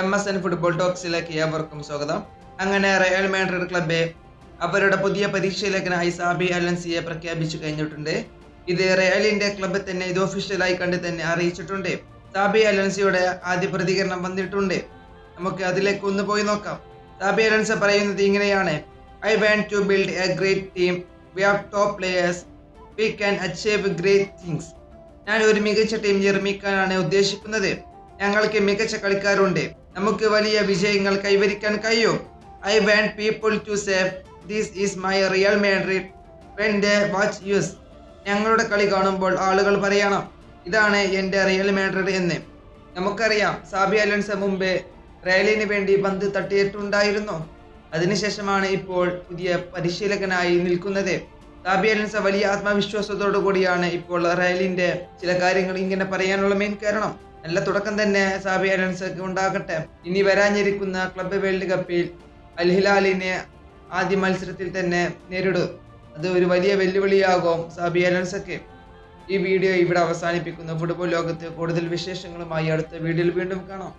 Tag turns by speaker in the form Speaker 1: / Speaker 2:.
Speaker 1: M S N football ടോക്സിലേക്ക് ഏവർക്കും സ്വാഗതം. അങ്ങനെ റയൽ മാഡ്രിഡ് ക്ലബ്ബെ അവരുടെ പുതിയ പരിശീലകനായി സാബി അലൻസിയെ പ്രഖ്യാപിച്ചു കഴിഞ്ഞിട്ടുണ്ട്. ഇത് റയലിന്റെ ക്ലബ്ബ് തന്നെ ഇത് ഒഫീഷ്യലായി കണ്ട് തന്നെ അറിയിച്ചിട്ടുണ്ട്. സാബി അലൻസിയുടെ ആദ്യ പ്രതികരണം വന്നിട്ടുണ്ട്. നമുക്ക് അതിലേക്ക് ഒന്ന് പോയി നോക്കാം. സാബി അലൻസ പറയുന്നത് ഇങ്ങനെയാണ്. I want to build a great team we have top players we can achieve great things ഞാൻ ഒരു മികച്ച ടീം നിർമ്മിക്കാനാണ് ഉദ്ദേശിക്കുന്നത്. ഞങ്ങൾക്ക് മികച്ച കളിക്കാരുണ്ട്. നമുക്ക് വലിയ വിജയങ്ങൾ കൈവരിക്കാൻ കഴിയും. I want people to save this is my Real Madrid when watch us ഞങ്ങളുടെ കളി കാണുമ്പോൾ ആളുകൾ പറയണം ഇതാണ് എന്റെ റിയൽ മാഡ്രിഡ് എന്ന്. നമുക്കറിയാം സാബി അലൻസ മുമ്പ് റയലിന് വേണ്ടി പന്ത് തട്ടിയിട്ടുണ്ടായിരുന്നു. അതിനുശേഷമാണ് ഇപ്പോൾ പുതിയ പരിശീലകനായി നിൽക്കുന്നത്. സാബി അലൻസ വലിയ ആത്മവിശ്വാസത്തോടു കൂടിയാണ് ഇപ്പോൾ റയലിന്റെ ചില കാര്യങ്ങൾ ഇങ്ങനെ പറയാനുള്ള മെയിൻ കാരണം. നല്ല തുടക്കം തന്നെ സാബി അലൻസക്ക് ഉണ്ടാകട്ടെ. ഇനി വരാനിരിക്കുന്ന ക്ലബ്ബ് വേൾഡ് കപ്പിൽ അൽഹിലാലിനെ ആദ്യ മത്സരത്തിൽ തന്നെ നേരിടും. അത് ഒരു വലിയ വെല്ലുവിളിയാകും സാബി അലൻസക്ക്. ഈ വീഡിയോ ഇവിടെ അവസാനിപ്പിക്കുന്നു. ഫുട്ബോൾ ലോകത്ത് കൂടുതൽ വിശേഷങ്ങളുമായി അടുത്ത വീഡിയോയിൽ വീണ്ടും കാണാം.